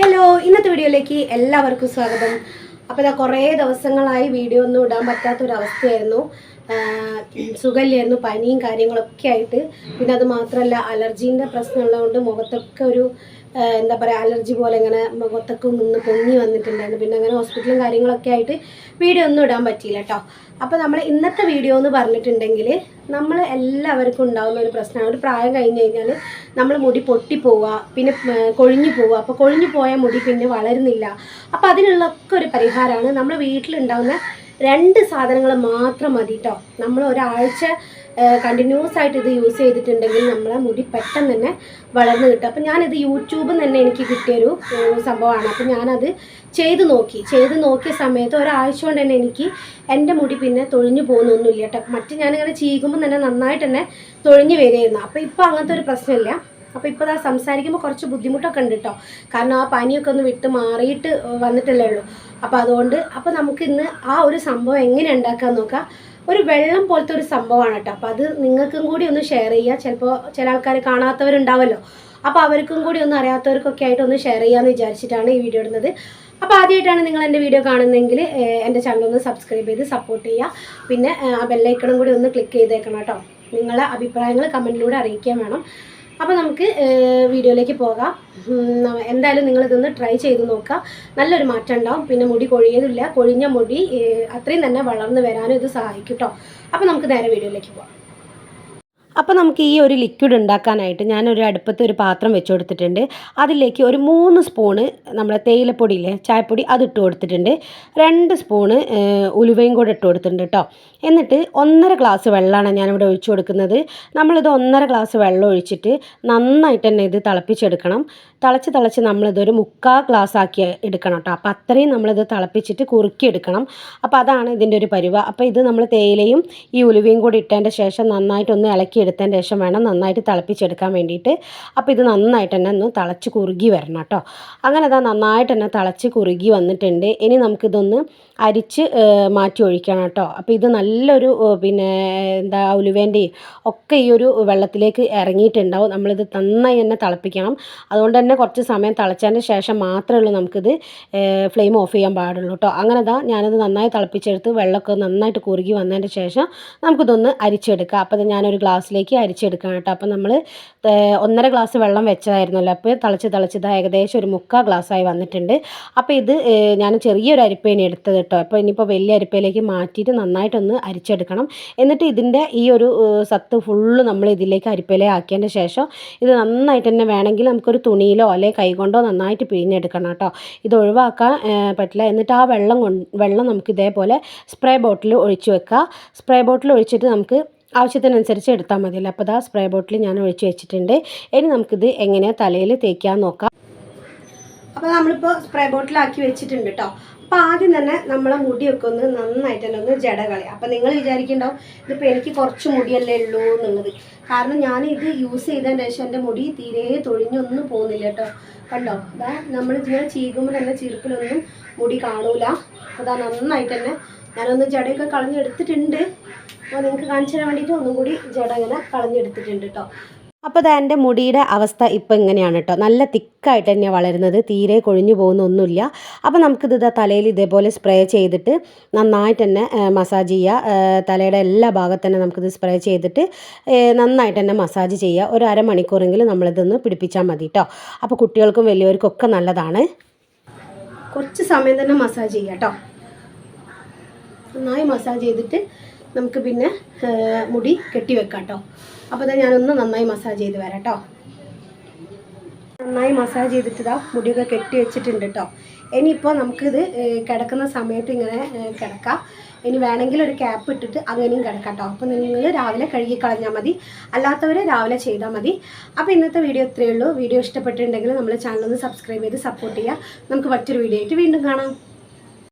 Hello ഇന്നത്തെ വീഡിയോയിലേക്ക് എല്ലാവർക്കും സ്വാഗതം. അപ്പോൾ ഇതാ കുറേ ദിവസങ്ങളായി വീഡിയോ ഒന്നും ഇടാൻ പറ്റാത്തൊരവസ്ഥയായിരുന്നു. സുഖമില്ലായിരുന്നു പനിയും കാര്യങ്ങളൊക്കെ ആയിട്ട്. പിന്നെ അത് മാത്രമല്ല അലർജീന്റെ പ്രശ്നമുള്ളതുകൊണ്ട് മുഖത്തൊക്കെ ഒരു എന്താ പറയുക അലർജി പോലെ ഇങ്ങനെ മുഖത്തൊക്കെ നിന്ന് പൊങ്ങി വന്നിട്ടുണ്ടായിരുന്നു. പിന്നെ അങ്ങനെ ഹോസ്പിറ്റലും കാര്യങ്ങളൊക്കെ ആയിട്ട് വീഡിയോ ഒന്നും ഇടാൻ പറ്റിയില്ല കേട്ടോ അപ്പോൾ നമ്മൾ ഇന്നത്തെ വീഡിയോ എന്ന് പറഞ്ഞിട്ടുണ്ടെങ്കിൽ നമ്മൾ എല്ലാവർക്കും ഉണ്ടാകുന്ന ഒരു പ്രശ്നമാണ്. ഒരു പ്രായം കഴിഞ്ഞ് കഴിഞ്ഞാൽ നമ്മൾ മുടി പൊട്ടിപ്പോവുക പിന്നെ കൊഴിഞ്ഞു പോവുക. അപ്പോൾ കൊഴിഞ്ഞു പോയ മുടി പിന്നെ വളരുന്നില്ല. അപ്പോൾ അതിനുള്ളൊക്കെ ഒരു പരിഹാരമാണ് നമ്മൾ വീട്ടിലുണ്ടാകുന്ന രണ്ട് സാധനങ്ങൾ മാത്രം മതി കേട്ടോ നമ്മൾ ഒരാഴ്ച കണ്ടിന്യൂസ് ആയിട്ട് ഇത് യൂസ് ചെയ്തിട്ടുണ്ടെങ്കിൽ നമ്മളെ മുടി പെട്ടെന്ന് തന്നെ വളർന്നു കിട്ടും. അപ്പം ഞാനിത് യൂട്യൂബിൽ നിന്ന് തന്നെ എനിക്ക് കിട്ടിയൊരു സംഭവമാണ്. അപ്പം ഞാനത് ചെയ്ത് നോക്കി. ചെയ്ത് നോക്കിയ സമയത്ത് ഒരാഴ്ച കൊണ്ട് തന്നെ എനിക്ക് എന്റെ മുടി പിന്നെ തൊഴിഞ്ഞു പോകുന്നൊന്നുമില്ല കേട്ടോ. മറ്റ് ഞാനിങ്ങനെ ചീകുമ്പോൾ തന്നെ നന്നായിട്ട് തന്നെ തൊഴിഞ്ഞു വരികയായിരുന്നു. അപ്പോൾ ഇപ്പോൾ അങ്ങനത്തെ ഒരു പ്രശ്നമില്ല. അപ്പോൾ ഇപ്പോൾ ദാ സംസാരിക്കുമ്പോൾ കുറച്ച് ബുദ്ധിമുട്ടൊക്കെ ഉണ്ട് കേട്ടോ. കാരണം ആ പനിയൊക്കെ ഒന്ന് വിട്ട് മാറിയിട്ട് വന്നിട്ടല്ലേ ഉള്ളൂ. അപ്പോൾ അതുകൊണ്ട് അപ്പോൾ നമുക്കിന്ന് ആ ഒരു സംഭവം എങ്ങനെ ഉണ്ടാക്കാൻ നോക്കാം. ഒരു വെള്ളം പോലത്തെ ഒരു സംഭവമാണ് കേട്ടോ. അപ്പോൾ അത് നിങ്ങൾക്കും കൂടി ഒന്ന് ഷെയർ ചെയ്യുക ചിലപ്പോൾ ചില ആൾക്കാർ കാണാത്തവരുണ്ടാവല്ലോ. അപ്പോൾ അവർക്കും കൂടി ഒന്ന് അറിയാത്തവർക്കൊക്കെ ആയിട്ട് ഒന്ന് ഷെയർ ചെയ്യാമെന്ന് വിചാരിച്ചിട്ടാണ് ഈ വീഡിയോ ഇടുന്നത്. അപ്പോൾ ആദ്യമായിട്ടാണ് നിങ്ങൾ എന്റെ വീഡിയോ കാണുന്നതെങ്കിൽ എന്റെ ചാനൽ ഒന്ന് സബ്സ്ക്രൈബ് ചെയ്ത് സപ്പോർട്ട് ചെയ്യുക. പിന്നെ ആ ബെല്ലൈക്കണും കൂടി ഒന്ന് ക്ലിക്ക് ചെയ്തേക്കണം കേട്ടോ. നിങ്ങളെ അഭിപ്രായങ്ങൾ കമന്റിലൂടെ അറിയിക്കാൻ വേണം. അപ്പോൾ നമുക്ക് വീഡിയോയിലേക്ക് പോകാം. എന്തായാലും നിങ്ങളിതൊന്ന് ട്രൈ ചെയ്ത് നോക്കുക. നല്ലൊരു മാറ്റം ഉണ്ടാവും. പിന്നെ മുടി കൊഴിയതില്ല കൊഴിഞ്ഞ മുടി അത്രയും തന്നെ വളർന്നു വരാനും ഇത് സഹായിക്കും കേട്ടോ അപ്പോൾ നമുക്ക് നേരെ വീഡിയോയിലേക്ക് പോകാം. അപ്പോൾ നമുക്ക് ഈ ഒരു ലിക്വിഡ് ഉണ്ടാക്കാനായിട്ട് ഞാനൊരു അടുപ്പത്ത് ഒരു പാത്രം വെച്ച് കൊടുത്തിട്ടുണ്ട് അതിലേക്ക് ഒരു മൂന്ന് സ്പൂണ് നമ്മുടെ തേയിലപ്പൊടിയില്ലേ ചായപ്പൊടി അത് ഇട്ട് കൊടുത്തിട്ടുണ്ട്. രണ്ട് സ്പൂണ് ഉലുവയും കൂടെ ഇട്ട് കൊടുത്തിട്ടുണ്ട് കേട്ടോ എന്നിട്ട് ഒന്നര ഗ്ലാസ് വെള്ളമാണ് ഞാനിവിടെ ഒഴിച്ചു കൊടുക്കുന്നത്. നമ്മളിത് ഒന്നര ഗ്ലാസ് വെള്ളം ഒഴിച്ചിട്ട് നന്നായിട്ട് തന്നെ ഇത് തിളപ്പിച്ചെടുക്കണം. തിളച്ച് തിളച്ച് നമ്മളിതൊരു മുക്കാൽ ഗ്ലാസ് ആക്കി എടുക്കണം കേട്ടോ അപ്പോൾ അത്രയും നമ്മളിത് തിളപ്പിച്ചിട്ട് കുറുക്കിയെടുക്കണം. അപ്പോൾ അതാണ് ഇതിന്റെ ഒരു പരുവ. അപ്പോൾ ഇത് നമ്മൾ തേയിലയും ഈ ഉലുവയും കൂടി ഇട്ടതിന്റെ ശേഷം നന്നായിട്ടൊന്ന് ഇളക്കി എടുത്തതിന്റെ ശേഷം വേണം നന്നായിട്ട് തിളപ്പിച്ചെടുക്കാൻ വേണ്ടിയിട്ട്. അപ്പോൾ ഇത് നന്നായിട്ട് തന്നെ ഒന്ന് തിളച്ച് കുറുകി വരണം കേട്ടോ. അങ്ങനെ അതാ നന്നായിട്ട് തന്നെ തിളച്ച് കുറുകി വന്നിട്ടുണ്ട്. ഇനി നമുക്കിതൊന്ന് അരിച്ച് മാറ്റി ഒഴിക്കണം കേട്ടോ. അപ്പോൾ ഇത് നല്ലൊരു പിന്നെ എന്താ ഉലുവേന്റെയും ഒക്കെ ഈ ഒരു വെള്ളത്തിലേക്ക് ഇറങ്ങിയിട്ടുണ്ടാവും. നമ്മളിത് നന്നായി തന്നെ തിളപ്പിക്കണം. അതുകൊണ്ട് തന്നെ കുറച്ച് സമയം തിളച്ചതിന്റെ ശേഷം മാത്രമേ ഉള്ളൂ നമുക്കിത് ഫ്ലെയിം ഓഫ് ചെയ്യാൻ പാടുള്ളൂ കേട്ടോ. അങ്ങനെ ദാ ഞാനത് നന്നായി തിളപ്പിച്ചെടുത്ത് വെള്ളമൊക്കെ നന്നായിട്ട് കുറുകി വന്നതിന്റെ ശേഷം നമുക്കിതൊന്ന് അരിച്ചെടുക്കാം. അപ്പോൾ ഞാനൊരു ഞാനൊരു ഗ്ലാസ്സിലേക്ക് അരിച്ചെടുക്കണം കേട്ടോ. അപ്പോൾ നമ്മൾ ഒന്നര ഗ്ലാസ് വെള്ളം വെച്ചതായിരുന്നല്ലോ. അപ്പോൾ തിളച്ച് തിളച്ചത് ഏകദേശം ഒരു മുക്കാൽ ഗ്ലാസ്സായി വന്നിട്ടുണ്ട്. അപ്പോൾ ഇത് ഞാൻ ചെറിയൊരു അരിപ്പേനെ എടുത്തത് കേട്ടോ. അപ്പോൾ ഇനിയിപ്പോൾ വലിയ അരിപ്പയിലേക്ക് മാറ്റിയിട്ട് നന്നായിട്ടൊന്ന് അരിച്ചെടുക്കണം. എന്നിട്ട് ഇതിന്റെ ഈ ഒരു സത്ത് ഫുള്ള് നമ്മൾ ഇതിലേക്ക് അരിപ്പയിലെ ആക്കിയതിന്റെ ശേഷം ഇത് നന്നായിട്ട് തന്നെ വേണമെങ്കിൽ നമുക്കൊരു തുണിയിലോ അല്ലെങ്കിൽ കൈകൊണ്ടോ നന്നായിട്ട് പിഴിഞ്ഞെടുക്കണം കേട്ടോ. ഇത് ഒഴിവാക്കാൻ പറ്റില്ല. എന്നിട്ട് ആ വെള്ളം വെള്ളം നമുക്ക് ഇതേപോലെ സ്പ്രേ ബോട്ടിൽ ഒഴിച്ച് വെക്കുക സ്പ്രേ ബോട്ടിൽ ഒഴിച്ചിട്ട് നമുക്ക് ആവശ്യത്തിനനുസരിച്ച് എടുത്താൽ മതിയല്ലോ? അപ്പോൾ ഇതാ സ്പ്രേ ബോട്ടിൽ ഞാൻ ഒഴിച്ച് വെച്ചിട്ടുണ്ട്. ഇനി നമുക്കിത് എങ്ങനെയാണ് തലയിൽ തേക്കാൻ നോക്കാം. അപ്പോൾ നമ്മളിപ്പോൾ സ്പ്രേ ബോട്ടിലാക്കി വെച്ചിട്ടുണ്ട് കേട്ടോ. അപ്പോൾ ആദ്യം തന്നെ നമ്മളെ മുടിയൊക്കെ ഒന്ന് നന്നായിട്ട് തന്നെ ഒന്ന് ജട കളയാം. അപ്പോൾ നിങ്ങൾ വിചാരിക്കുന്നുണ്ടാവും ഇതിപ്പോൾ എനിക്ക് കുറച്ച് മുടിയല്ലേ ഉള്ളൂ എന്നുള്ളത്. കാരണം ഞാൻ ഇത് യൂസ് ചെയ്തതിന് ശേഷം എന്റെ മുടി തീരെ തൊഴിഞ്ഞൊന്നും പോകുന്നില്ല കേട്ടോ. കണ്ടോ? അതാ നമ്മൾ ഇങ്ങനെ ചീകുമ്പോൾ തന്നെ ചീർപ്പിലൊന്നും മുടി കാണൂല. അതാ നന്നായിട്ട് തന്നെ ഞാനൊന്ന് ജടയൊക്കെ കളഞ്ഞെടുത്തിട്ടുണ്ട്. അപ്പോൾ നിങ്ങൾക്ക് കാണിച്ചു തരാൻ വേണ്ടിയിട്ട് ഒന്നും കൂടി ജട ഇങ്ങനെ കളഞ്ഞെടുത്തിട്ടുണ്ട് കേട്ടോ അപ്പോൾ അതാ എന്റെ മുടിയുടെ അവസ്ഥ ഇപ്പോൾ ഇങ്ങനെയാണ് കേട്ടോ നല്ല തിക്കായിട്ട് തന്നെയാണ് വളരുന്നത്. തീരെ കൊഴിഞ്ഞു പോകുന്ന ഒന്നുമില്ല അപ്പോൾ നമുക്കിത് ഇതാ തലയിൽ ഇതേപോലെ സ്പ്രേ ചെയ്തിട്ട് നന്നായിട്ട് തന്നെ മസാജ് ചെയ്യുക തലയുടെ എല്ലാ ഭാഗത്ത് തന്നെ നമുക്കിത് സ്പ്രേ ചെയ്തിട്ട് നന്നായിട്ട് തന്നെ മസാജ് ചെയ്യുക ഒരു അരമണിക്കൂറെങ്കിലും നമ്മളിതൊന്ന് പിടിപ്പിച്ചാൽ മതി കേട്ടോ അപ്പോൾ കുട്ടികൾക്കും വലിയവർക്കും ഒക്കെ നല്ലതാണ്. കുറച്ച് സമയം തന്നെ മസാജ് ചെയ്യാം കേട്ടോ. നന്നായി മസാജ് ചെയ്തിട്ട് നമുക്ക് പിന്നെ മുടി കെട്ടി വെക്കാം കേട്ടോ. അപ്പോൾ ഇതാ ഞാനൊന്ന് നന്നായി മസാജ് ചെയ്ത് വരാം കേട്ടോ. നന്നായി മസാജ് ചെയ്തിട്ട് മുടിയൊക്കെ കെട്ടി വെച്ചിട്ടുണ്ട് കേട്ടോ. ഇനിയിപ്പോൾ നമുക്കിത് കിടക്കുന്ന സമയത്ത് ഇങ്ങനെ കിടക്കാം. ഇനി വേണമെങ്കിൽ ഒരു ക്യാപ്പ് ഇട്ടിട്ട് അങ്ങനെയും കിടക്കാം കേട്ടോ അപ്പോൾ നിങ്ങൾ രാവിലെ കഴുകി കളഞ്ഞാൽ മതി. അല്ലാത്തവർ രാവിലെ ചെയ്താൽ മതി. അപ്പോൾ ഇന്നത്തെ വീഡിയോ ഇത്രയേ ഉള്ളൂ. വീഡിയോ ഇഷ്ടപ്പെട്ടിട്ടുണ്ടെങ്കിൽ നമ്മൾ ചാനൽ ഒന്ന് സബ്സ്ക്രൈബ് ചെയ്ത് സപ്പോർട്ട് ചെയ്യുക. നമുക്ക് മറ്റൊരു വീഡിയോ ആയിട്ട് വീണ്ടും കാണാം.